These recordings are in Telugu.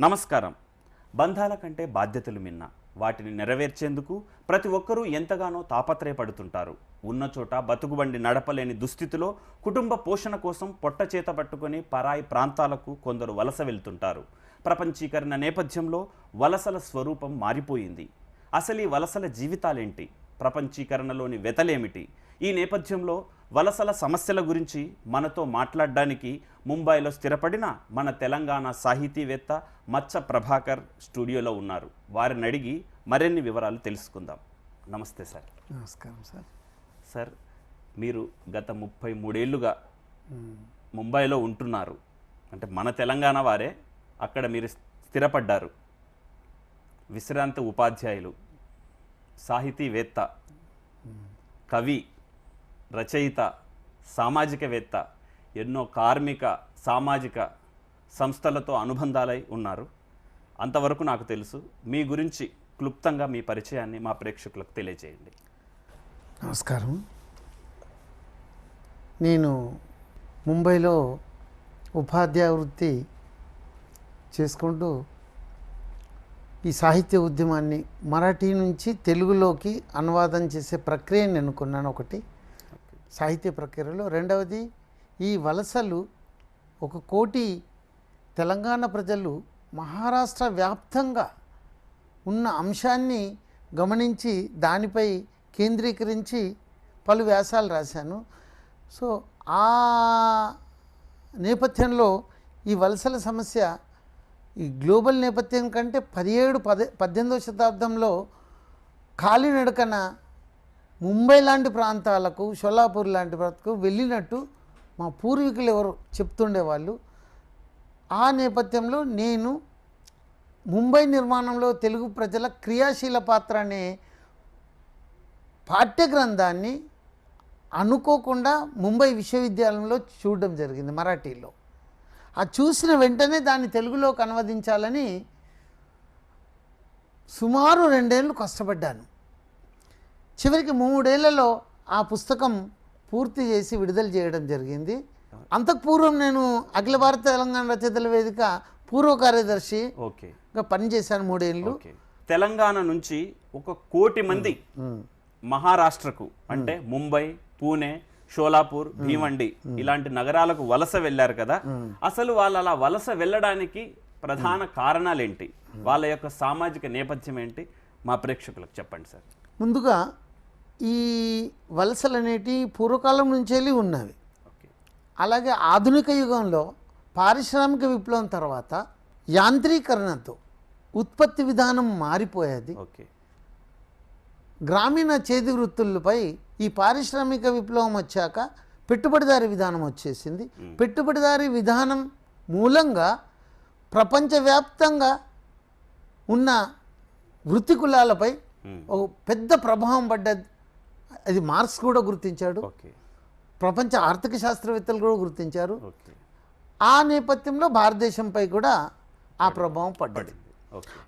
నమస్కారం. బంధాల కంటే బాధ్యతలు మిన్న వాటిని నెరవేర్చేందుకు ప్రతి ఒక్కరూ ఎంతగానో తాపత్రయపడుతుంటారు. ఉన్న చోట బతుకుబండి నడపలేని దుస్థితిలో కుటుంబ పోషణ కోసం పొట్ట చేత పట్టుకొని పరాయి ప్రాంతాలకు కొందరు వలస వెళ్తుంటారు. ప్రపంచీకరణ నేపథ్యంలో వలసల స్వరూపం మారిపోయింది. అసలు ఈ వలసల జీవితాలేంటి? ప్రపంచీకరణలోని వెతలేమిటి? ఈ నేపథ్యంలో వలసల సమస్యల గురించి మనతో మాట్లాడడానికి ముంబైలో స్థిరపడిన మన తెలంగాణ సాహితీవేత్త మచ్చ ప్రభాకర్ స్టూడియోలో ఉన్నారు. వారిని అడిగి మరిన్ని వివరాలు తెలుసుకుందాం. నమస్తే సార్. నమస్కారం సార్. సార్ మీరు గత ముప్పై మూడేళ్ళుగా ముంబైలో ఉంటున్నారు. అంటే మన తెలంగాణ వారే అక్కడ మీరు స్థిరపడ్డారు. విశ్రాంత ఉపాధ్యాయులు సాహితీవేత్త కవి రచయిత సామాజికవేత్త ఎన్నో కార్మిక సామాజిక సంస్థలతో అనుబంధాలై ఉన్నారు. అంతవరకు నాకు తెలుసు. మీ గురించి క్లుప్తంగా మీ పరిచయాన్ని మా ప్రేక్షకులకు తెలియజేయండి నమస్కారం. నేను ముంబైలో ఉపాధ్యాయ వృత్తి చేసుకుంటూ ఈ సాహిత్య ఉద్యమాన్ని మరాఠీ నుంచి తెలుగులోకి అనువాదం చేసే ప్రక్రియని ఎన్నుకున్నాను ఒకటి. సాహిత్య ప్రక్రియలో రెండవది ఈ వలసలు ఒక కోటి తెలంగాణ ప్రజలు మహారాష్ట్ర వ్యాప్తంగా ఉన్న అంశాన్ని గమనించి దానిపై కేంద్రీకరించి పలు వ్యాసాలు రాశాను. సో ఆ నేపథ్యంలో ఈ వలసల సమస్య ఈ గ్లోబల్ నేపథ్యం కంటే పదిహేడు పద పద్దెనిమిదవ శతాబ్దంలో కాలినడకన ముంబై లాంటి ప్రాంతాలకు షోలాపూర్ లాంటి ప్రాంతాలకు వెళ్ళినట్టు మా పూర్వీకులు ఎవరు చెప్తుండేవాళ్ళు ఆ నేపథ్యంలో నేను ముంబై నిర్మాణంలో తెలుగు ప్రజల క్రియాశీల పాత్ర అనే పాఠ్య గ్రంథాన్ని అనుకోకుండా ముంబై విశ్వవిద్యాలయంలో చూడడం జరిగింది మరాఠీలో. ఆ చూసిన వెంటనే దాన్ని తెలుగులోకి అనువదించాలని సుమారు రెండేళ్ళు కష్టపడ్డాను. చివరికి మూడేళ్ళలో ఆ పుస్తకం పూర్తి చేసి విడుదల చేయడం జరిగింది. అంతకు పూర్వం నేను అఖిల భారత తెలంగాణ రచయితల వేదిక పూర్వ కార్యదర్శి పనిచేశాను మూడేళ్ళు తెలంగాణ నుంచి ఒక కోటి మంది మహారాష్ట్రకు అంటే ముంబై పూణే షోలాపూర్ భీమండి ఇలాంటి నగరాలకు వలస వెళ్ళారు కదా. అసలు వాళ్ళు అలా వలస వెళ్ళడానికి ప్రధాన కారణాలేంటి? వాళ్ళ యొక్క సామాజిక నేపథ్యం ఏంటి? మా ప్రేక్షకులకు చెప్పండి సార్. ముందుగా ఈ వలసలు అనేటి పూర్వకాలం నుంచి వెళ్ళి ఉన్నవి అలాగే ఆధునిక యుగంలో పారిశ్రామిక విప్లవం తర్వాత యాంత్రీకరణతో ఉత్పత్తి విధానం మారిపోయేది. ఓకే. గ్రామీణ చేతి వృత్తులపై ఈ పారిశ్రామిక విప్లవం వచ్చాక పెట్టుబడిదారీ విధానం వచ్చేసింది. పెట్టుబడిదారీ విధానం మూలంగా ప్రపంచవ్యాప్తంగా ఉన్న వృత్తి కులాలపై. ఒక పెద్ద ప్రభావం పడ్డది. అది మార్క్స్ కూడా గుర్తించాడు. ప్రపంచ ఆర్థిక శాస్త్రవేత్తలు కూడా గుర్తించారు. ఆ నేపథ్యంలో భారతదేశంపై కూడా ఆ ప్రభావం పడ్డది.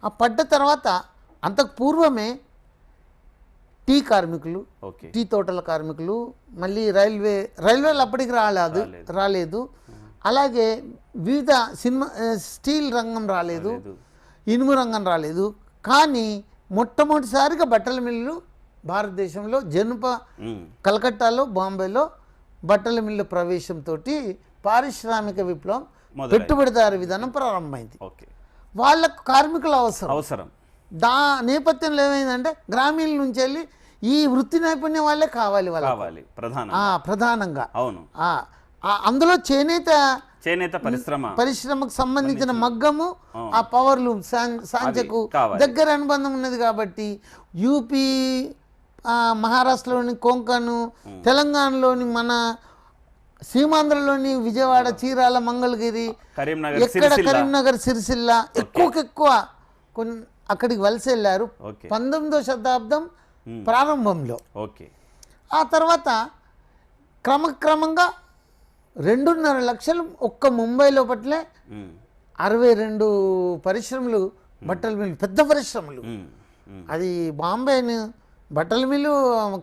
ఆ పడ్డ తర్వాత అంతకు పూర్వమే టీ కార్మికులు టీ తోటల కార్మికులు మళ్ళీ రైల్వే రైల్వేలు అప్పటికి రాలేదు రాలేదు. అలాగే వివిధ సినిమా స్టీల్ రంగం రాలేదు. లేదు. ఇనుము రంగం రాలేదు. కానీ మొట్టమొదటిసారిగా బట్టల మిల్లు భారతదేశంలో జనుప. కలకట్టాలో బాంబేలో బట్టల మిల్లు ప్రవేశంతో పారిశ్రామిక విప్లవం. పెట్టుబడిదారి విధానం ప్రారంభమైంది. ఓకే. వాళ్ళకు కార్మికుల అవసరం. అవసరం. దా నేపథ్యంలో ఏమైందంటే గ్రామీణ నుంచి వెళ్ళి ఈ వృత్తి నైపుణ్యం వాళ్ళే కావాలి వాళ్ళ కావాలి ప్రధానం ప్రధానంగా. అవును. అందులో చేనేత చేనేత పరిశ్రమ. పరిశ్రమకు సంబంధించిన మగ్గము ఆ. పవర్ లూమ్ సాం- సాంచకు. దగ్గర అనుబంధం ఉన్నది కాబట్టి యూపీ మహారాష్ట్రలోని కొంకను తెలంగాణలోని మన సీమాంధ్రలోని విజయవాడ చీరాల మంగళగిరి ఎక్కడ కరీంనగర్ సిరిసిల్ల ఎక్కువకెక్కువ కొన్ని అక్కడికి వలస వెళ్ళారు. పంతొమ్మిదో శతాబ్దం ప్రారంభంలో. ఓకే. ఆ తర్వాత క్రమక్రమంగా రెండున్నర లక్షలు ఒక్క ముంబై లోపట్లే. అరవై రెండు పరిశ్రమలు బట్టల మిల్లు పెద్ద పరిశ్రమలు. అది బాంబేని బట్టల మిల్లు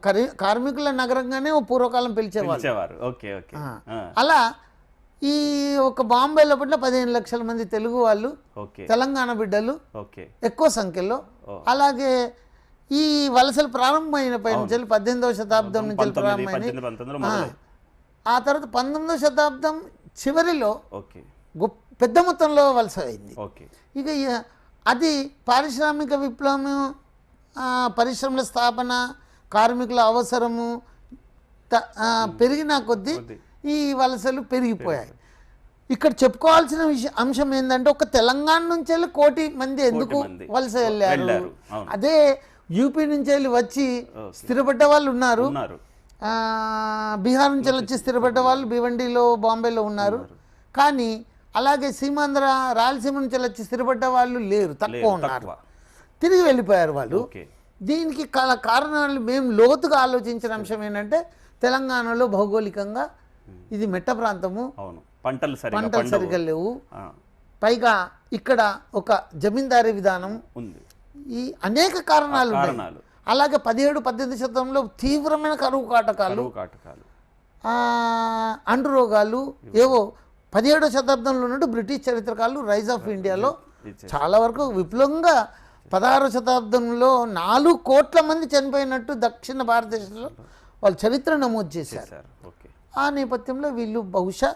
కరీ కార్మికుల నగరంగానే ఓ పూర్వకాలం పిలిచేవారు. Okay okay. అలా ఈ ఒక బాంబే లోపల పదిహేను లక్షల మంది తెలుగు వాళ్ళు తెలంగాణ బిడ్డలు ఎక్కువ సంఖ్యలో. అలాగే ఈ వలసలు ప్రారంభమైన పై నుంచి పద్దెనిమిదవ శతాబ్దం నుంచి పంతొమ్మిదిలో ఆ. తర్వాత పంతొమ్మిదవ శతాబ్దం చివరిలో పెద్ద మొత్తంలో వలస అయింది. ఓకే. ఇక అది పారిశ్రామిక విప్లవం పరిశ్రమల స్థాపన కార్మికుల అవసరము పెరిగిన కొద్దీ. ఈ వలసలు పెరిగిపోయాయి. ఇక్కడ చెప్పుకోవాల్సిన విషయం అంశం ఏంటంటే ఒక తెలంగాణ నుంచి వెళ్ళి కోటి మంది ఎందుకు వలస వెళ్ళారు. అదే యూపీ నుంచి వెళ్ళి వచ్చి. స్థిరపడ్డ వాళ్ళు ఉన్నారు. బీహార్ నుంచి వచ్చి స్థిరపడ్డ వాళ్ళు భివండిలో బాంబేలో ఉన్నారు. కానీ అలాగే సీమాంధ్ర రాయలసీమ నుంచి వచ్చి స్థిరపడ్డ వాళ్ళు లేరు తక్కువ. ఉన్నారు. తిరిగి వెళ్ళిపోయారు వాళ్ళు. దీనికి కల కారణాలు మేము లోతుగా ఆలోచించిన అంశం ఏంటంటే తెలంగాణలో భౌగోళికంగా ఇది మెట్ట ప్రాంతము. అవును. పంటలు పంటలు. సరిగ్గా లేవు. పైగా ఇక్కడ ఒక జమీందారీ విధానం ఉంది. ఈ అనేక కారణాలు ఉన్నాయి. అలాగే పదిహేడు పద్దెనిమిది శతంలో తీవ్రమైన కరువు కాటకాలు అంటు రోగాలు ఏవో పదిహేడో శతాబ్దంలో ఉన్నట్టు బ్రిటిష్ చరిత్రకారులు రైజ్ ఆఫ్ ఇండియాలో చాలా వరకు విప్లవంగా పదహారో శతాబ్దంలో నాలుగు కోట్ల మంది చనిపోయినట్టు దక్షిణ భారతదేశంలో వాళ్ళు చరిత్ర నమోదు చేశారు. ఆ నేపథ్యంలో వీళ్ళు బహుశా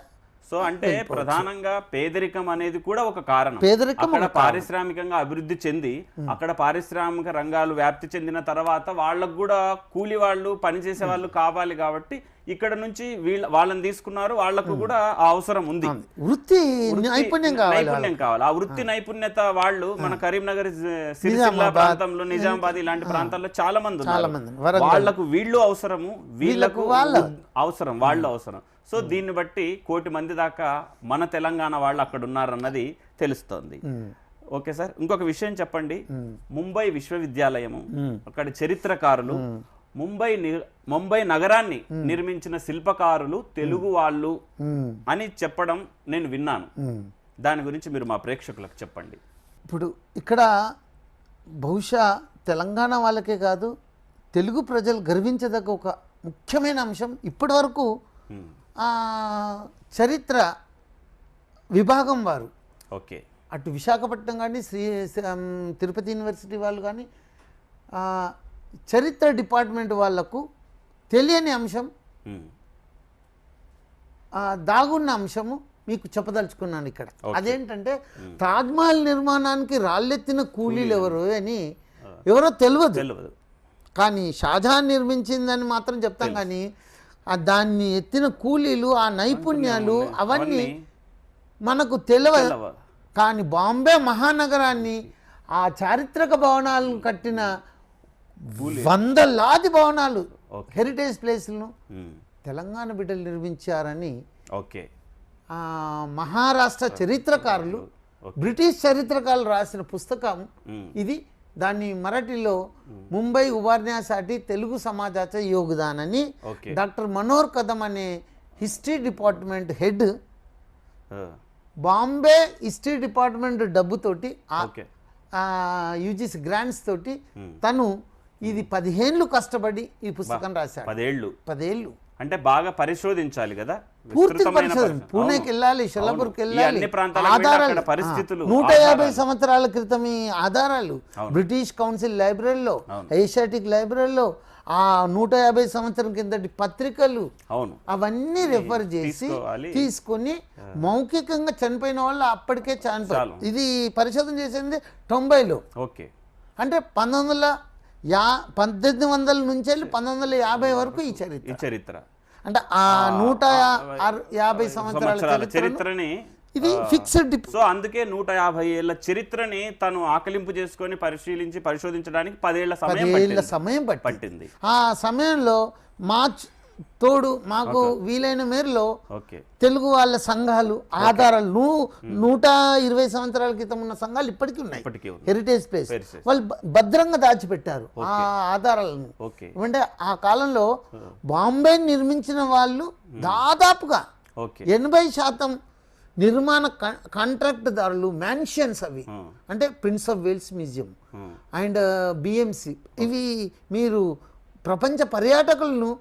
సో అంటే ప్రధానంగా పేదరికం అనేది కూడా ఒక కారణం. పేదరికం అక్కడ పారిశ్రామికంగా అభివృద్ధి చెంది అక్కడ పారిశ్రామిక రంగాలు వ్యాప్తి చెందిన తర్వాత వాళ్ళకు కూడా కూలి వాళ్ళు పనిచేసే వాళ్ళు కావాలి కాబట్టి ఇక్కడ నుంచి వీళ్ళ వాళ్ళని తీసుకున్నారు వాళ్ళకు కూడా ఆ అవసరం ఉంది. వృత్తి నైపుణ్యం కావాలి నైపుణ్యం కావాలి. ఆ వృత్తి నైపుణ్యత వాళ్ళు మన కరీంనగర్ సిరిసిల్ల ప్రాంతంలో నిజామాబాద్ ఇలాంటి ప్రాంతాల్లో చాలా మంది ఉన్నారు. వాళ్ళకు వీళ్ళు అవసరము వీళ్ళకు అవసరం వాళ్ళు అవసరం. సో దీన్ని బట్టి కోటి మంది దాకా మన తెలంగాణ వాళ్ళు అక్కడ ఉన్నారన్నది తెలుస్తోంది. Okay sir? ఇంకొక విషయం చెప్పండి. ముంబై విశ్వవిద్యాలయము అక్కడ చరిత్రకారులు ముంబై ముంబై నగరాన్ని నిర్మించిన శిల్పకారులు తెలుగు వాళ్ళు అని చెప్పడం నేను విన్నాను. దాని గురించి మీరు మా ప్రేక్షకులకు చెప్పండి. ఇప్పుడు ఇక్కడ బహుశా తెలంగాణ వాళ్ళకే కాదు తెలుగు ప్రజలు గర్వించదగ్గ ఒక ముఖ్యమైన అంశం ఇప్పటి వరకు చరిత్ర విభాగం వారు. ఓకే. అటు విశాఖపట్నం కానీ శ్రీ తిరుపతి యూనివర్సిటీ వాళ్ళు కానీ చరిత్ర డిపార్ట్మెంట్ వాళ్ళకు తెలియని అంశం దాగున్న అంశము మీకు చెప్పదలుచుకున్నాను ఇక్కడ. అదేంటంటే తాజ్మహల్ నిర్మాణానికి రాళ్ళెత్తిన కూలీలు ఎవరు అని ఎవరో తెలియదు. తెలియదు. కానీ షాజహాన్ నిర్మించిందని మాత్రం చెప్తాం కానీ దాన్ని ఎత్తిన కూలీలు ఆ నైపుణ్యాలు అవన్నీ మనకు తెలవదు. కానీ బాంబే మహానగరాన్ని ఆ చారిత్రక భవనాలు కట్టిన వందలాది భవనాలు. హెరిటేజ్ ప్లేస్లను తెలంగాణ బిడ్డలు నిర్మించారని ఓకే. మహారాష్ట్ర చరిత్రకారులు బ్రిటిష్ చరిత్రకారులు రాసిన పుస్తకం ఇది. దాన్ని మరాఠీలో ముంబై ఉపాన్యాసాటి తెలుగు సమాజాచ యోగదాన్ అని డాక్టర్ మనోహర్ కదం అనే history department head Bombay history department డబ్బుతోటి UGC grants తోటి. తను ఇది పదిహేళ్ళు కష్టపడి ఈ పుస్తకం రాశాడు. పదేళ్ళు. పదేళ్ళు. అంటే బాగా పరిశోధించాలి కదా? పూర్తి పరిశోధన. పూణేకి. వెళ్ళాలి షలాపూర్కి వెళ్ళాలి. ఆధారాలు. పరిస్థితులు, నూట యాభై. సంవత్సరాల క్రితం ఈ ఆధారాలు బ్రిటిష్ కౌన్సిల్ లైబ్రరీలో. ఏషియాటిక్ లైబ్రరీలో ఆ నూట యాభై సంవత్సరం కిందటి పత్రికలు అవును. అవన్నీ రెఫర్ చేసి. తీసుకొని మౌఖికంగా చనిపోయిన వాళ్ళు అప్పటికే చనిపోయారు. ఇది పరిశోధన చేసింది తొంభైలో. ఓకే. అంటే పంతొమ్మిది వందల యా పద్దెనిమిది వందల నుంచి వెళ్ళి పంతొమ్మిది వందల యాభై వరకు ఈ చరిత్ర. ఈ చరిత్ర. అంటే ఆ నూట యాభై సంవత్సరాల సంవత్సరాల చరిత్ర చరిత్రని ఇది ఫిక్స్డ్ సో అందుకే నూట యాభై ఏళ్ళ చరిత్రని తను ఆకలింపు చేసుకొని పరిశీలించి పరిశోధించడానికి పదేళ్ళ సమయం పదేళ్ళ పట్టింది. సమయం పట్టి పట్టింది ఆ సమయంలో మా చ్- తోడు మాకు వీలైన మేరలో తెలుగు వాళ్ళ సంఘాలు ఆధారాలు నూ- నూట ఇరవై సంవత్సరాల క్రితం ఉన్న సంఘాలు ఇప్పటికీ ఉన్నాయి. Heritage place. వాళ్ళు భద్రంగా దాచిపెట్టారు ఆ ఆధారాలను. అంటే ఆ కాలంలో బాంబే నిర్మించిన వాళ్ళు దాదాపుగా ఎనభై శాతం నిర్మాణ కాంట్రాక్టుదారులు మ్యాన్షన్స్ అవి. అంటే prince of Wales museum and BMC ఇవి మీరు ప్రపంచ పర్యాటకులను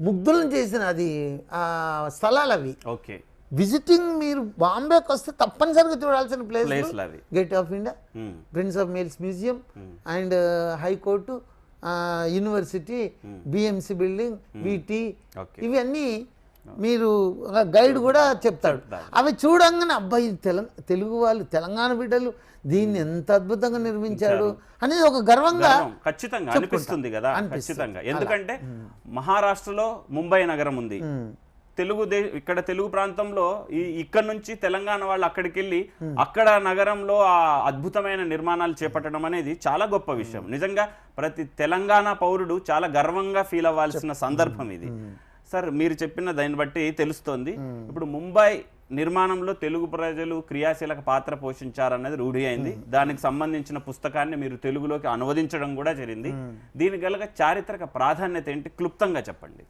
ముగ్ధులను చేసిన అది ఆ స్థలాలు అవి ఓకే. విజిటింగ్ మీరు బాంబేకి వస్తే తప్పనిసరిగా చూడాల్సిన place gate of India prince of Wales museum and high court university BMC building VT okay ఇవన్నీ మీరు గైడ్ కూడా చెప్తాడు. అవి చూడంగానే అబ్బాయి తెలుగు వాళ్ళు తెలంగాణ బిడ్డలు దీన్ని ఎంత అద్భుతంగా నిర్మించాడు అనేది ఒక గర్వంగా గర్వం. ఖచ్చితంగా అనిపిస్తుంది కదా ఖచ్చితంగా. ఎందుకంటే మహారాష్ట్రలో ముంబై నగరం ఉంది. తెలుగు దే ఇక్కడ తెలుగు ప్రాంతంలో ఈ ఇక్కడ నుంచి తెలంగాణ వాళ్ళు అక్కడికి వెళ్ళి అక్కడ నగరంలో ఆ అద్భుతమైన నిర్మాణాలు చేపట్టడం అనేది చాలా గొప్ప విషయం. నిజంగా ప్రతి తెలంగాణ పౌరుడు చాలా గర్వంగా ఫీల్ అవ్వాల్సిన సందర్భం ఇది. సార్ మీరు చెప్పిన దాన్ని బట్టి తెలుస్తోంది. ఇప్పుడు ముంబై నిర్మాణంలో తెలుగు ప్రజలు క్రియాశీలక పాత్ర పోషించారన్నది రూఢి అయింది. దానికి సంబంధించిన పుస్తకాన్ని మీరు తెలుగులోకి అనువదించడం కూడా జరిగింది. దీని గలగ చారిత్రక ప్రాధాన్యత ఏంటి? క్లుప్తంగా చెప్పండి.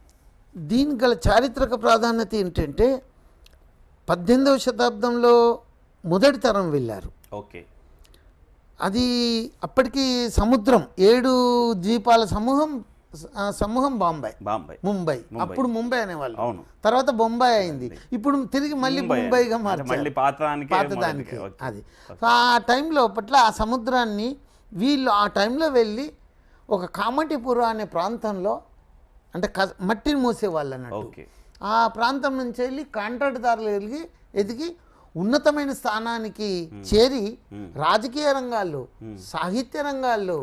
దీనికి గల చారిత్రక ప్రాధాన్యత ఏంటంటే పద్దెనిమిదవ శతాబ్దంలో మొదటి తరం వెళ్ళారు. ఓకే. అది అప్పటికి సముద్రం ఏడు ద్వీపాల సమూహం సమూహం బాంబే. బాంబే. ముంబై. అప్పుడు ముంబై అనేవాళ్ళు. అవును. తర్వాత బొంబాయి అయింది. ఇప్పుడు తిరిగి మళ్ళీ ముంబైగా మళ్ళీ పాతదానికి అది. సో ఆ టైంలో పట్ల ఆ సముద్రాన్ని వీళ్ళు ఆ టైంలో వెళ్ళి ఒక కామటిపుర అనే ప్రాంతంలో అంటే క మట్టిని మూసేవాళ్ళు అన్నట్టు. ఆ ప్రాంతం నుంచి వెళ్ళి కాంట్రాక్టుదారులు ఎదిగి ఎదిగి ఉన్నతమైన స్థానానికి చేరి రాజకీయ రంగాల్లో సాహిత్య రంగాల్లో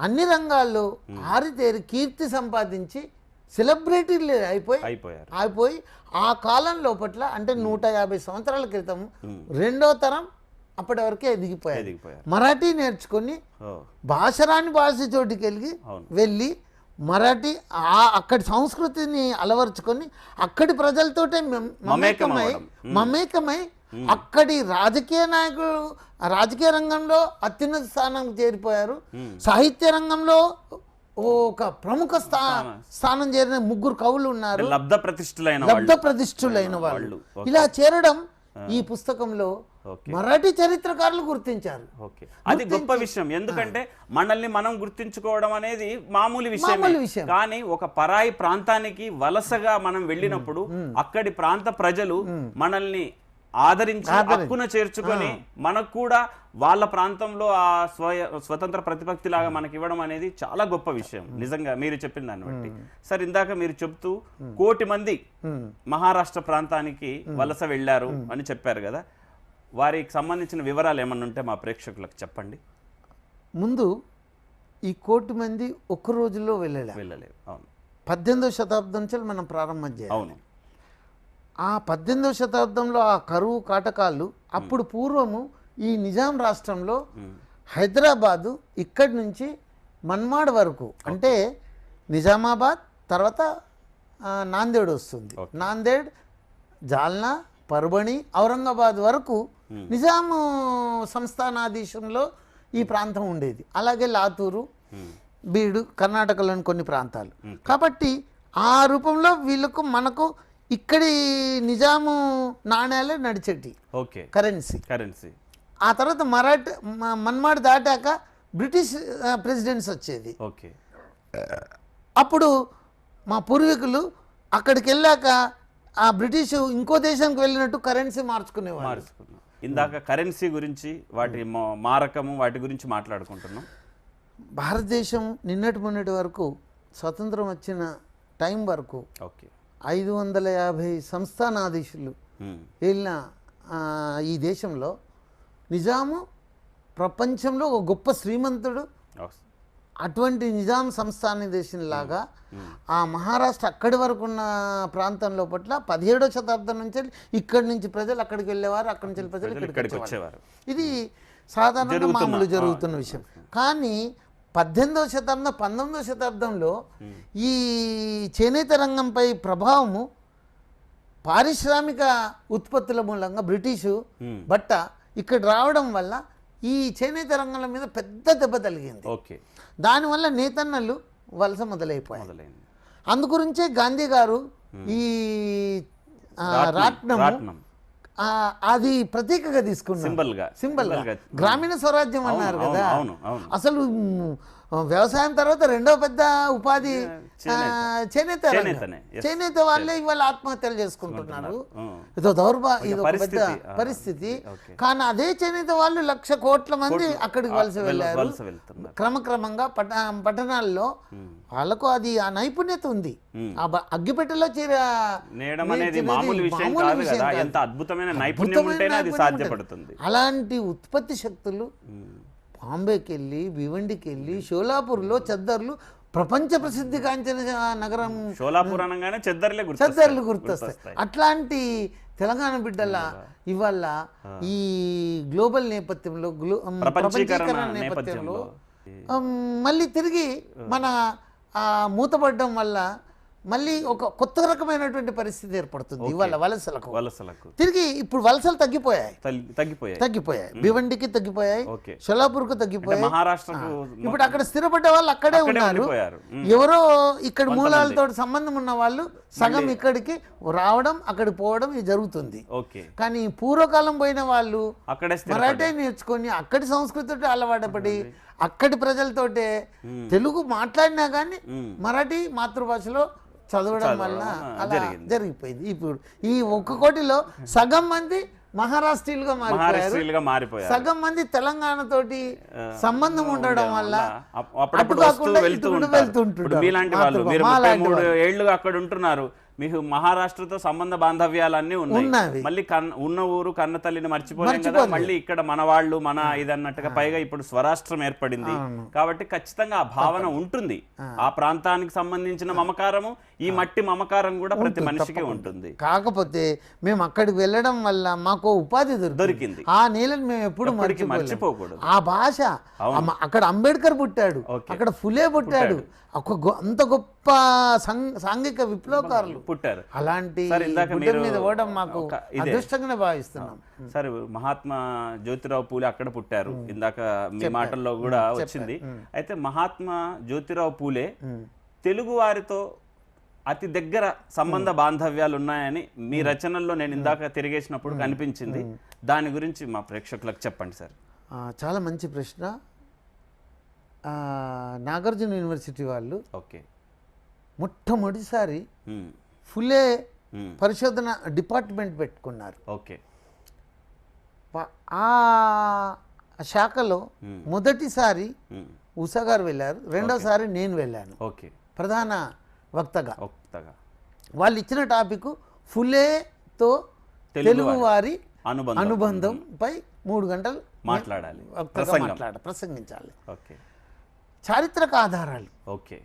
అన్ని రంగాల్లో ఆరితేరి కీర్తి సంపాదించి సెలబ్రిటీలు అయిపోయి అయిపోయారు. అయిపోయి ఆ కాలం లోపట్ల అంటే నూట యాభై సంవత్సరాల క్రితం రెండో తరం అప్పటి వరకే ఎదిగిపోయారు. ఎదిగిపోయారు. మరాఠీ నేర్చుకొని భాషరాని భాష చోటికి వెళ్ళి. వెళ్ళి మరాఠీ ఆ అక్కడి సంస్కృతిని అలవర్చుకొని అక్కడి ప్రజలతోటే మమేకమై. మమేకమై అక్కడి రాజకీయ నాయకులు రాజకీయ రంగంలో అత్యున్నత స్థానానికి చేరిపోయారు. సాహిత్య రంగంలో ఒక ప్రముఖ స్థా స్థానం. చేరిన ముగ్గురు కవులు ఉన్నారు. లబ్ధ ప్రతిష్ఠులైన లబ్ధ వాళ్ళు. ప్రతిష్ఠులైన వాళ్ళు. ఇలా చేరడం ఈ పుస్తకంలో. మరాఠీ చరిత్రకారులు గుర్తించారు. అది గొప్ప విషయం. ఎందుకంటే మనల్ని మనం గుర్తించుకోవడం అనేది మామూలు విషయం మామూలు విషయం. కానీ ఒక పరాయి ప్రాంతానికి వలసగా మనం వెళ్ళినప్పుడు అక్కడి ప్రాంత ప్రజలు మనల్ని ఆదరించి హక్కున చేర్చుకొని మనకు కూడా వాళ్ళ ప్రాంతంలో ఆ స్వయ స్వతంత్ర ప్రతిపత్తి లాగా మనకి ఇవ్వడం అనేది చాలా గొప్ప విషయం. నిజంగా మీరు చెప్పిన దాన్ని బట్టి. సార్ ఇందాక మీరు చెప్తూ కోటి మంది మహారాష్ట్ర ప్రాంతానికి వలస వెళ్ళారు అని చెప్పారు కదా. వారికి సంబంధించిన వివరాలు ఏమన్నా ఉంటే మా ప్రేక్షకులకు చెప్పండి. ముందు ఈ కోటి మంది ఒక్క రోజుల్లో వెళ్ళలే. వెళ్ళలేవు అవును. పద్దెనిమిదవ శతాబ్దం నుంచి మనం ప్రారంభం చేయాలి. అవును. ఆ పద్దెనిమిదవ శతాబ్దంలో ఆ కరువు కాటకాలు అప్పుడు పూర్వము ఈ నిజాం రాష్ట్రంలో హైదరాబాదు ఇక్కడి నుంచి మన్మాడ్ వరకు. అంటే నిజామాబాద్ తర్వాత నాందేడ్ వస్తుంది. నాందేడ్ జాల్నా పర్బణి ఔరంగాబాద్ వరకు నిజాము సంస్థానాధీశంలో ఈ ప్రాంతం ఉండేది. అలాగే లాతూరు బీడు కర్ణాటకలోని కొన్ని ప్రాంతాలు. కాబట్టి ఆ రూపంలో వీళ్ళకు మనకు ఇక్కడి నిజాము నాణ్యాలే నడిచేటి. ఓకే. కరెన్సీ. కరెన్సీ. ఆ తర్వాత మరాఠ్ మన్మాడ్ దాటాక బ్రిటిష్ ప్రెసిడెంట్స్ వచ్చేది. ఓకే. అప్పుడు మా పూర్వీకులు అక్కడికి వెళ్ళాక ఆ బ్రిటిష్ ఇంకో దేశానికి వెళ్ళినట్టు కరెన్సీ మార్చుకునేవారు మార్చుకున్నాం ఇందాక కరెన్సీ గురించి వాటి మారకము వాటి గురించి మాట్లాడుకుంటున్నాం. భారతదేశం నిన్నటి మొన్నటి వరకు స్వతంత్రం వచ్చిన టైం వరకు ఓకే. ఐదు వందల యాభై సంస్థానాధీశులు. వెళ్ళిన ఈ దేశంలో నిజాము ప్రపంచంలో ఒక గొప్ప శ్రీమంతుడు అటువంటి నిజాం సంస్థానాధీశులాగా ఆ మహారాష్ట్ర అక్కడి వరకు ఉన్న ప్రాంతంలో పట్ల పదిహేడో శతాబ్దం నుంచి ఇక్కడి నుంచి ప్రజలు అక్కడికి వెళ్ళేవారు అక్కడి నుంచి ప్రజలు ఇక్కడికి వచ్చేవారు. ఇది సాధారణంగా మామూలు జరుగుతున్న విషయం. కానీ పద్దెనిమిదవ శతాబ్దం పంతొమ్మిదవ శతాబ్దంలో ఈ చేనేత రంగంపై ప్రభావము పారిశ్రామిక ఉత్పత్తుల మూలంగా బ్రిటిషు. బట్ట ఇక్కడ రావడం వల్ల ఈ చేనేత రంగంల మీద పెద్ద దెబ్బ తగిలింది. ఓకే. దానివల్ల నేతన్నలు వలస మొదలైపోయాయి. అందుగురించే గాంధీ గారు ఈ రాట్నం, అది ప్రతీకగా తీసుకున్నారు సింబల్గా సింబల్గా. గ్రామీణ స్వరాజ్యం అన్నారు కదా. అసలు వ్యవసాయం తర్వాత రెండో పెద్ద ఉపాధి చేనేత. చేనేత వాళ్ళే ఇవాళ ఆత్మహత్యలు చేసుకుంటున్నారు. ఇదో దౌర్భా ఇది ఒక పెద్ద పరిస్థితి. కానీ అదే చేనేత వాళ్ళు లక్ష కోట్ల మంది అక్కడికి వలస వెల్- వెళ్ళారు క్రమక్రమంగా పట పట్టణాల్లో. వాళ్ళకు అది ఆ నైపుణ్యత ఉంది. ఆ అగ్గిపెట్టెలో చీర అనేది మామూలు విషయం కాదు కదా. ఎంత అద్భుతమైన నైపుణ్యం అద్భుతమైన ఉంటేనే అది నైపుణ్యం ఉంటుంది. సాధ్యపడుతుంది అలాంటి ఉత్పత్తి శక్తులు. బాంబేకి వెళ్ళి భివండికి వెళ్ళి షోలాపూర్లో చద్దర్లు ప్రపంచ ప్రసిద్ధి కాంచిన నగరం. షోలాపూర్ అనగానే చెద్దర్లే చద్దర్లు గుర్తొస్తాయి. అట్లాంటి తెలంగాణ బిడ్డల ఇవాళ ఈ గ్లోబల్ నేపథ్యంలో ప్రపంచీకరణ నేపథ్యంలో. మళ్ళీ తిరిగి మన మూతపడడం వల్ల మళ్ళీ ఒక కొత్త రకమైనటువంటి పరిస్థితి ఏర్పడుతుంది. ఇవాళ వలసలకు. వలసలకు. తిరిగి ఇప్పుడు వలసలు తగ్గిపోయాయి. తగ్గిపోయాయి. తగ్గిపోయాయి. భివండికి తగ్గిపోయాయి. షోలాపూర్కు తగ్గిపోయాయి. మహారాష్ట్రకు ఇప్పుడు అక్కడ స్థిరపడ్డ వాళ్ళు అక్కడే అక్కడే ఉన్నారు. ఎవరో ఇక్కడ మూలాలతో సంబంధం ఉన్న వాళ్ళు సగం ఇక్కడికి రావడం అక్కడికి పోవడం ఇది జరుగుతుంది. ఓకే. కానీ పూర్వకాలం పోయిన వాళ్ళు అక్కడే మరాఠీ నేర్చుకొని అక్కడి సంస్కృతితో అలవాటుపడి అక్కడి ప్రజలతోటే తెలుగు మాట్లాడినా కానీ. మరాఠీ మాతృభాషలో చదవడం వల్ల అలా. జరిగిపోయింది. ఇప్పుడు ఈ ఒక్క కోటిలో సగం మంది మహారాష్ట్రీయులుగా మారిపోయారు. మారిపోయారు. సగం మంది తెలంగాణ తోటి సంబంధం ఉండడం వల్ల అప్- అప్పుడప్పుడు అటు వస్తూ కాకుండా వెళ్తూ. ఇప్పుడు మీలాంటి వాళ్ళు మీరు మూడు ఏళ్ళు అక్కడ ఉంటున్నారు. మీకు మహారాష్ట్రతో సంబంధ బాంధవ్యాలన్నీ ఉన్నాయి. మళ్ళీ కన్న ఉన్న ఊరు కన్న తల్లిని మర్చిపోలేం కదా. మళ్ళీ ఇక్కడ మన వాళ్ళు మన ఇదన్నట్టుగా పైగా ఇప్పుడు స్వరాష్ట్రం ఏర్పడింది. కాబట్టి ఖచ్చితంగా ఆ భావన ఉంటుంది. ఆ. ప్రాంతానికి సంబంధించిన మమకారము ఈ మట్టి మమకారం కూడా ప్రతి మనిషికి ఉంటుంది. కాకపోతే మేము అక్కడికి వెళ్ళడం వల్ల మాకు ఉపాధి దొరికింది. ఆ నేలను మేము ఎప్పుడు మర్చిపోకూడదు. ఆ భాష అక్కడ అంబేద్కర్ పుట్టాడు. అక్కడ ఫులే పుట్టాడు. ఒక అంత గొప్ప సాంఘ- సాంఘిక విప్లవకారులు. పుట్టారు. అలాంటి మీద మాకు. అదృష్టంగానే భావిస్తున్నాం. సరే మహాత్మా జ్యోతిరావు పూలే అక్కడ పుట్టారు. ఇందాక మీ మాటల్లో కూడా వచ్చింది. అయితే మహాత్మా జ్యోతిరావు పూలే తెలుగు వారితో అతి దగ్గర సంబంధ బాంధవ్యాలు ఉన్నాయని మీ రచనల్లో నేను ఇందాక తిరిగేసినప్పుడు కనిపించింది. దాని గురించి మా ప్రేక్షకులకు చెప్పండి సార్. చాలా మంచి ప్రశ్న. నాగార్జున యూనివర్సిటీ వాళ్ళు ఓకే. మొట్టమొదటిసారి ఫులే పరిశోధన డిపార్ట్మెంట్ పెట్టుకున్నారు. ఓకే. ఆ శాఖలో. మొదటిసారి ఉషా గారు వెళ్ళారు. రెండోసారి నేను వెళ్ళాను. ఓకే. ప్రధాన వక్తగా. ఒక్తగా వాళ్ళు ఇచ్చిన టాపిక్ ఫులేతో తెలుగు తెలుగు వారి అనుబంధం. అనుబంధంపై మూడు గంటలు మాట్లాడాలి. వక్తగా ప్రసంగం. మాట్లాడ ప్రసంగించాలి. ఓకే. చారిత్రక ఆధారాలు. ఓకే.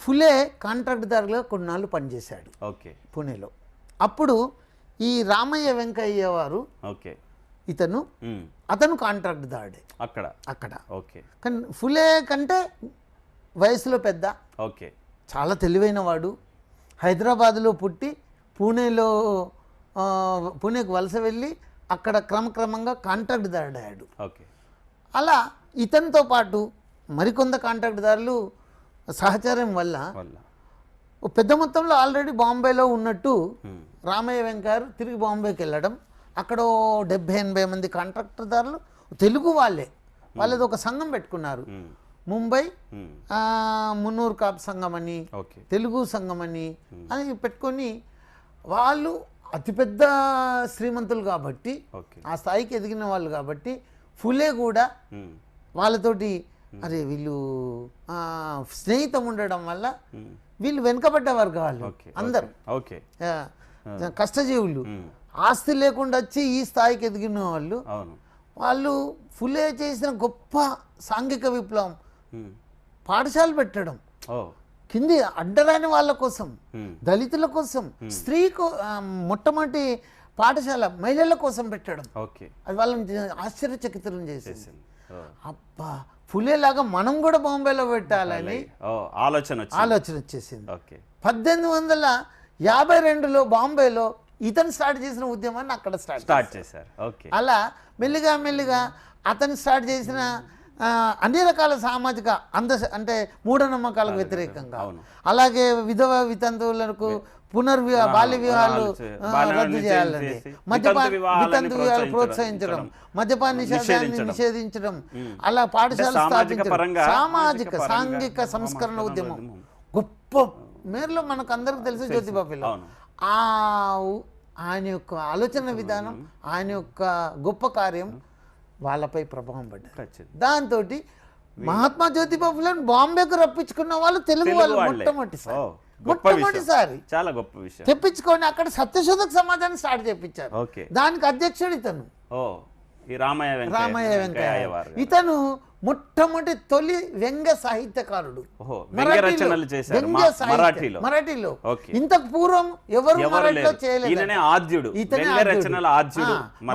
ఫులే కాంట్రాక్ట్దారుగా కొన్నాళ్ళు పనిచేశాడు ఓకే. పూణేలో. అప్పుడు ఈ రామయ్య వెంకయ్య వారు ఓకే. ఇతను అతను కాంట్రాక్ట్దారుడే అక్కడ? అక్కడ. ఓకే. కానీ ఫులే కంటే వయసులో పెద్ద. ఓకే. చాలా తెలివైన వాడు. హైదరాబాద్లో పుట్టి పూణేలో పూణేకు వలస వెళ్ళి అక్కడ క్రమక్రమంగా కాంట్రాక్ట్దారుడాడు ఓకే. అలా ఇతనితో పాటు మరికొంత కాంట్రాక్ట్దారులు సహచర్యం వల్ల పెద్ద మొత్తంలో ఆల్రెడీ బాంబేలో ఉన్నట్టు రామయ్య వెంకారు తిరిగి బాంబేకి వెళ్ళడం అక్కడ డెబ్బై ఎనభై మంది కాంట్రాక్టర్దారులు తెలుగు వాళ్ళే. వాళ్ళది ఒక సంఘం పెట్టుకున్నారు. ముంబై మున్నూరు కాపు సంఘం అని తెలుగు సంఘం అని అని పెట్టుకొని వాళ్ళు అతిపెద్ద శ్రీమంతులు కాబట్టి ఆ స్థాయికి ఎదిగిన వాళ్ళు కాబట్టి ఫులే కూడా వాళ్ళతోటి అరే వీళ్ళు ఆ, స్నేహితం ఉండడం వల్ల వీళ్ళు వెనుకబడ్డ వర్గాలు అందరు. ఓకే కష్టజీవులు. ఆస్తి లేకుండా వచ్చి ఈ స్థాయికి ఎదిగిన వాళ్ళు వాళ్ళు ఫులే చేసిన గొప్ప సాంఘిక విప్లవం. పాఠశాల పెట్టడం. కింది అడ్డరాని వాళ్ళ కోసం దళితుల కోసం స్త్రీ మొట్టమొదటి పాఠశాల మహిళల కోసం పెట్టడం. అది వాళ్ళని ఆశ్చర్యచకితులను చేసేసి చేసింది. ఓ, అబ్బా ఫులేలాగా మనం కూడా బాంబేలో పెట్టాలని ఆలోచన ఆలోచన వచ్చేసింది ఓకే. పద్దెనిమిది వందల యాభై రెండులో బాంబేలో ఇతను స్టార్ట్ చేసిన ఉద్యమాన్ని అక్కడ స్టార్ట్ స్టార్ట్ చేశారు. ఓకే. అలా మెల్లిగా మెల్లిగా అతను స్టార్ట్ చేసిన అన్ని రకాల సామాజిక అంద అంటే మూఢనమ్మకాలకు వ్యతిరేకంగా. అలాగే విధవ వితంతువులకు పునర్వివాహ బాల్య వివాహాలు రద్దు వివాహాలు చేయాలండి చేసి, మద్యపా వితంతు వివాహాలని వితంతు వివాహాలు ప్రోత్సహించడం, మద్యపాన నిషేధాన్ని నిషేధించడం. అలా పాఠశాల స్థాపించడం సామాజిక సాంఘిక సంస్కరణ ఉద్యమం. గొప్ప మేరలో మనకు అందరికి తెలుసు జ్యోతిబాబులో. ఆ ఆయన యొక్క ఆలోచన విధానం ఆయన యొక్క గొప్ప కార్యం వాళ్ళపై ప్రభావం ఖచ్చితంగా. దాంతో మహాత్మా జ్యోతిబాబులను బాంబేకు రప్పించుకున్న వాళ్ళు తెలుగు వాళ్ళు. మొట్టమొదటిసారి. మొట్టమొదటిసారి చాలా గొప్ప విషయం. తెప్పించుకొని అక్కడ సత్యశోధక సమాజాన్ని స్టార్ట్ చేపించారు దానికి అధ్యక్షుడు ఇతను. రామయ్య వెంకయ్య రామయ్య వెంకయ్య వారు ఇతను మొట్టమొదటి తొలి వ్యంగ్య సాహిత్యకారుడు. మరాఠీలో-. ఇంతకు పూర్వం ఎవరు మరాఠీలో. చేయలేదు.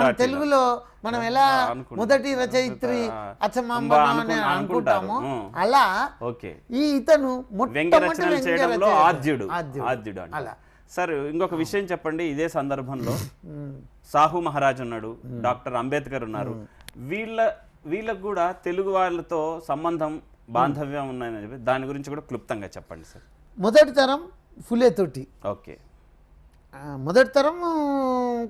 ఆద్యుడు. తెలుగులో మనం ఎలా. మొదటి రచయిత్రి అచ్చమాంబ అనుకుంటాము. అలా ఓకే. ఈ ఇతను చేయడంలో. ఆద్యుడు ఆద్యుడు. అలా. సార్ ఇంకొక విషయం చెప్పండి. ఇదే సందర్భంలో. సాహు మహారాజ్ ఉన్నాడు డాక్టర్ అంబేద్కర్ ఉన్నారు. వీళ్ళ వీళ్ళకు కూడా తెలుగు వాళ్ళతో సంబంధం బాంధవ్యం ఉన్నాయని చెప్పి దాని గురించి కూడా క్లుప్తంగా చెప్పండి సార్. మొదటి తరం ఫులే తోటి. ఓకే. మొదటి తరం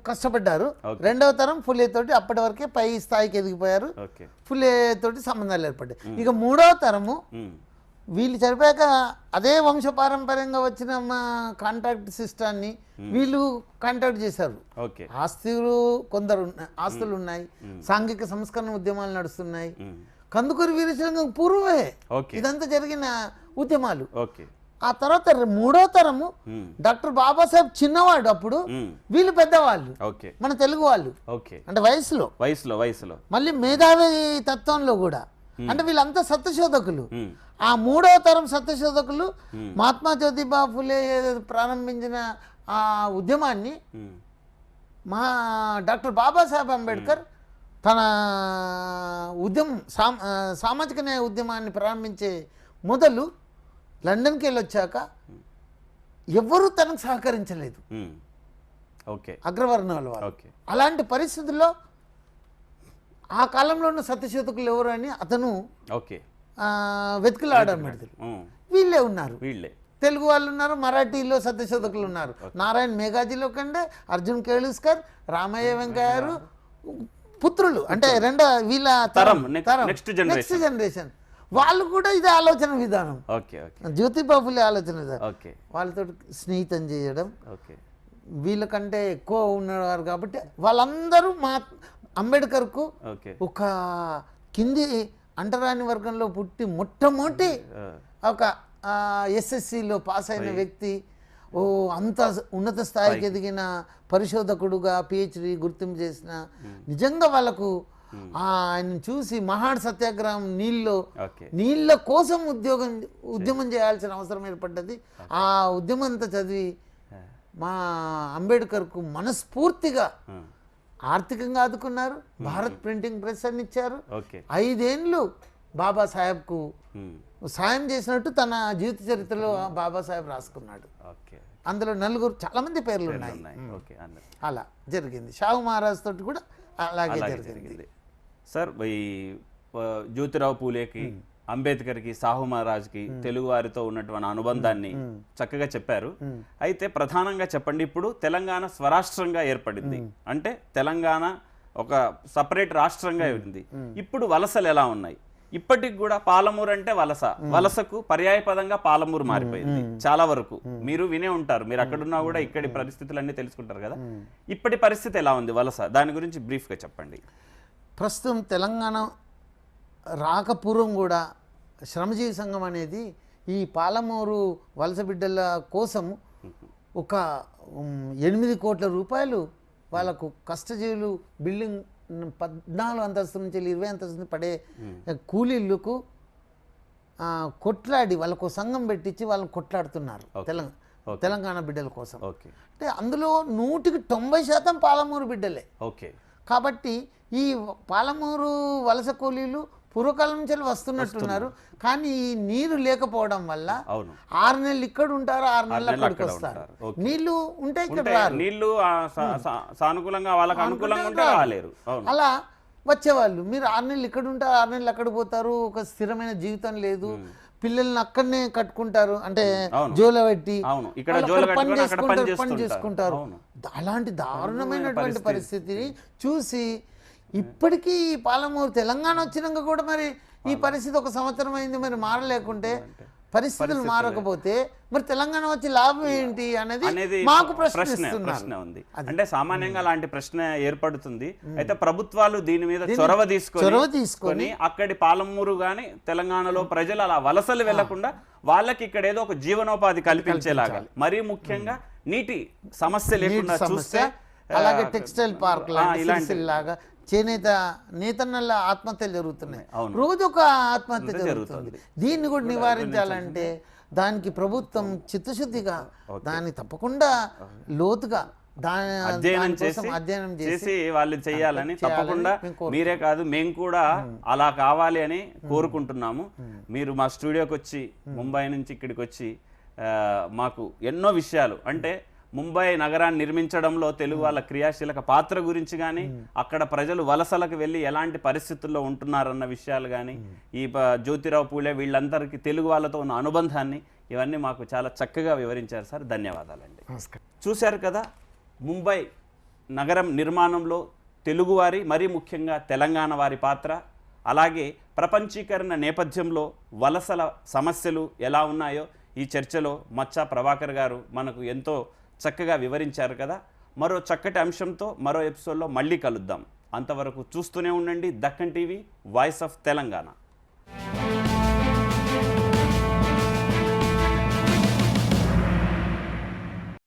కష్టపడ్డారు. రెండవ తరం ఫులే తోటి అప్పటి వరకే పై స్థాయికి ఎదిగిపోయారు. ఫులే తోటి సంబంధాలు ఏర్పడ్డాయి. ఇక మూడవ తరము వీళ్ళు చనిపోయాక అదే వంశపారంపర్యంగా వచ్చిన మా కాంట్రాక్ట్ సిస్టాన్ని వీళ్ళు కాంట్రాక్ట్ చేశారు. ఆస్తులు కొందరు ఆస్తులు ఉన్నాయి. సాంఘిక సంస్కరణ ఉద్యమాలు నడుస్తున్నాయి. కందుకూరి వీరశలింగం పూర్వమే. ఇదంతా జరిగిన ఉద్యమాలు. ఓకే. ఆ తర్వాత మూడో తరము డాక్టర్ బాబాసాహెబ్ చిన్నవాడు అప్పుడు వీళ్ళు పెద్దవాళ్ళు. మన తెలుగు వాళ్ళు. అంటే వయసులో. వయసులో వయసులో. మళ్ళీ మేధావి తత్వంలో కూడా. అంటే వీళ్ళంతా సత్యశోధకులు. ఆ మూడవ తరం సత్యశోధకులు మహాత్మా జ్యోతిబా ఫులే ప్రారంభించిన ఆ ఉద్యమాన్ని మా డాక్టర్ బాబాసాహెబ్ అంబేద్కర్ తన ఉద్యమం సామాజిక న్యాయ ఉద్యమాన్ని ప్రారంభించే మొదలు లండన్కి వెళ్ళి వచ్చాక ఎవ్వరూ తనకు సహకరించలేదు. ఓకే. అగ్రవర్ణాల వారు ఓకే. అలాంటి పరిస్థితుల్లో ఆ కాలంలో ఉన్న సత్యశోధకులు ఎవరు అని అతను ఓకే. వెతుకులాడారు మెడతలు వీళ్ళే ఉన్నారు. వీళ్ళే. తెలుగు వాళ్ళు ఉన్నారు మరాఠీలో సత్యశోధకులు ఉన్నారు. నారాయణ మేఘాజీలో కంటే అర్జున్ కేళుస్కర్ రామయ్య వెంకయ్యారు పుత్రులు. అంటే రెండో వీళ్ళ తరం. నెక్స్ట్ జనరేషన్ వాళ్ళు కూడా ఇదే ఆలోచన విధానం. ఓకే జ్యోతిబాబులే ఆలోచన విధానం. వాళ్ళతో స్నేహితం చేయడం. వీళ్ళకంటే ఎక్కువ ఉన్నవారు కాబట్టి వాళ్ళందరూ మా అంబేద్కర్కు ఒక కింది అంటరాని వర్గంలో పుట్టి మొట్టమొదటి ఒక ఎస్ఎస్సిలో పాస్ అయిన వ్యక్తి ఓ అంత ఉన్నత స్థాయికి ఎదిగిన పరిశోధకుడుగా పిహెచ్డి గుర్తింపు చేసిన నిజంగా వాళ్ళకు ఆయన చూసి మహాడ్ సత్యాగ్రహం నీళ్ళలో ఓకే. నీళ్ళ కోసం ఉద్యోగం ఉద్యమం చేయాల్సిన అవసరం ఏర్పడ్డది. ఆ ఉద్యమం అంతా చదివి మా అంబేద్కర్కు మనస్ఫూర్తిగా ఆర్థికంగా ఆదుకున్నారు. భారత్ ప్రింటింగ్ ప్రెస్ అని ఇచ్చారు. ఐదేండ్లు బాబాసాహెబ్కు ఉమ్, సాయం చేసినట్టు తన జీవిత చరిత్రలో బాబాసాహెబ్ రాసుకున్నాడు. అందులో నలుగురు చాలా మంది పేర్లు ఉన్నాయి అలా జరిగింది. షాహు మహారాజ్ తోటి కూడా అలాగే జరిగింది. సార్ ఈ జ్యోతిరావు పూలేకి అంబేద్కర్కి సాహు మహారాజ్కి తెలుగు వారితో ఉన్నటువంటి అనుబంధాన్ని చక్కగా చెప్పారు. అయితే ప్రధానంగా చెప్పండి ఇప్పుడు తెలంగాణ స్వరాష్ట్రంగా ఏర్పడింది. అంటే తెలంగాణ ఒక సపరేట్ రాష్ట్రంగా ఉంది. ఇప్పుడు వలసలు ఎలా ఉన్నాయి? ఇప్పటికి కూడా పాలమూరు అంటే వలస. వలసకు పర్యాయపదంగా పాలమూరు మారిపోయింది చాలా వరకు. మీరు వినే ఉంటారు మీరు అక్కడున్నా కూడా ఇక్కడి పరిస్థితులన్నీ తెలుసుకుంటారు కదా. ఇప్పటి పరిస్థితి ఎలా ఉంది వలస? దాని గురించి brief గా చెప్పండి. ప్రస్తుతం తెలంగాణ రాకపూర్వం కూడా శ్రమజీవి సంఘం అనేది ఈ పాలమూరు వలస బిడ్డల కోసం ఒక ఎనిమిది కోట్ల రూపాయలు వాళ్ళకు కష్టజీవులు బిల్డింగ్ పద్నాలుగు అంతస్తు నుంచి ఇరవై అంతస్తు నుంచి పడే ఆ, కొట్లాడి వాళ్ళకు సంఘం పెట్టించి వాళ్ళని కొట్లాడుతున్నారు తెలంగాణ తెలంగాణ బిడ్డల కోసం. ఓకే. అంటే అందులో నూటికి తొంభై శాతం పాలమూరు బిడ్డలే. ఓకే. కాబట్టి ఈ పాలమూరు వలస కూలీలు పూర్వకాలం నుంచి వస్తున్నట్టున్నారు కానీ ఈ నీరు లేకపోవడం వల్ల ఆరు నెలలు ఇక్కడ ఉంటారు ఆరు నెలలు అక్కడికి అక్కడ వస్తారు. నీళ్ళు ఉంటే ఇక్కడ నీళ్ళు సానుకూలంగా వాళ్ళకి అనుకూలంగా ఉంటే. రాలేరు. అలా వచ్చేవాళ్ళు. మీరు ఆరు నెలలు ఇక్కడ ఉంటారు ఆరు నెలలు అక్కడ పోతారు ఒక స్థిరమైన జీవితం లేదు. పిల్లల్ని అక్కడనే కట్టుకుంటారు. అంటే. జోల పెట్టి పని చేసుకుంటారు, పని. చేసుకుంటారు. అలాంటి దారుణమైనటువంటి పరిస్థితి. పరిస్థితిని చూసి ఇప్పటికీ ఈ పాలమూరు తెలంగాణ వచ్చినాక కూడా మరి ఈ పరిస్థితి ఒక సంవత్సరం అయింది మరి మారలేకుంటే పరిస్థితులు మారకపోతే మరి తెలంగాణ వచ్చి లాభం ఏంటి అనేది అనేది మాకు ప్రశ్న ప్రశ్న ఉంది. అంటే సామాన్యంగా అలాంటి ప్రశ్న ఏర్పడుతుంది. అయితే ప్రభుత్వాలు దీని మీద చొరవ తీసుకొని చొరవ తీసుకొని అక్కడి పాలమూరు గాని తెలంగాణలో ప్రజలు అలా వలసలు వెళ్ళకుండా వాళ్ళకి ఇక్కడ ఏదో ఒక జీవనోపాధి కల్పించేలాగా మరీ ముఖ్యంగా నీటి సమస్య లేకుండా సమస్య చూస్తే అలాగే టెక్స్టైల్ పార్క్ లాగా చేనేత నేతన్నల ఆత్మహత్యలు జరుగుతున్నాయి. రోజు ఒక ఆత్మహత్య జరుగుతుంది. దీన్ని కూడా నివారించాలంటే దానికి ప్రభుత్వం చిత్తశుద్ధిగా దాన్ని తప్పకుండా లోతుగా దాని అధ్యయనం చేసి అధ్యయనం చేసి వాళ్ళు చేయాలని తప్పకుండా. మీరే కాదు మేము కూడా అలా కావాలి అని కోరుకుంటున్నాము. మీరు మా స్టూడియోకి వచ్చి ముంబై నుంచి ఇక్కడికి వచ్చి మాకు ఎన్నో విషయాలు అంటే ముంబై నగరాన్ని నిర్మించడంలో తెలుగు వాళ్ళ క్రియాశీలక పాత్ర గురించి కానీ అక్కడ ప్రజలు వలసలకు వెళ్ళి ఎలాంటి పరిస్థితుల్లో ఉంటున్నారన్న విషయాలు కానీ ఈ జ్యోతిరావు పూలే వీళ్ళందరికీ తెలుగు వాళ్ళతో ఉన్న అనుబంధాన్ని ఇవన్నీ మాకు చాలా చక్కగా వివరించారు సార్. ధన్యవాదాలండి. చూశారు కదా ముంబై నగరం నిర్మాణంలో తెలుగువారి మరీ ముఖ్యంగా తెలంగాణ వారి పాత్ర అలాగే ప్రపంచీకరణ నేపథ్యంలో వలసల సమస్యలు ఎలా ఉన్నాయో ఈ చర్చలో మచ్చా ప్రభాకర్ గారు మనకు ఎంతో చక్కగా వివరించారు కదా. మరో చక్కటి అంశంతో మరో ఎపిసోడ్లో మళ్ళీ కలుద్దాం. అంతవరకు చూస్తూనే ఉండండి. Deccan TV voice of Telangana.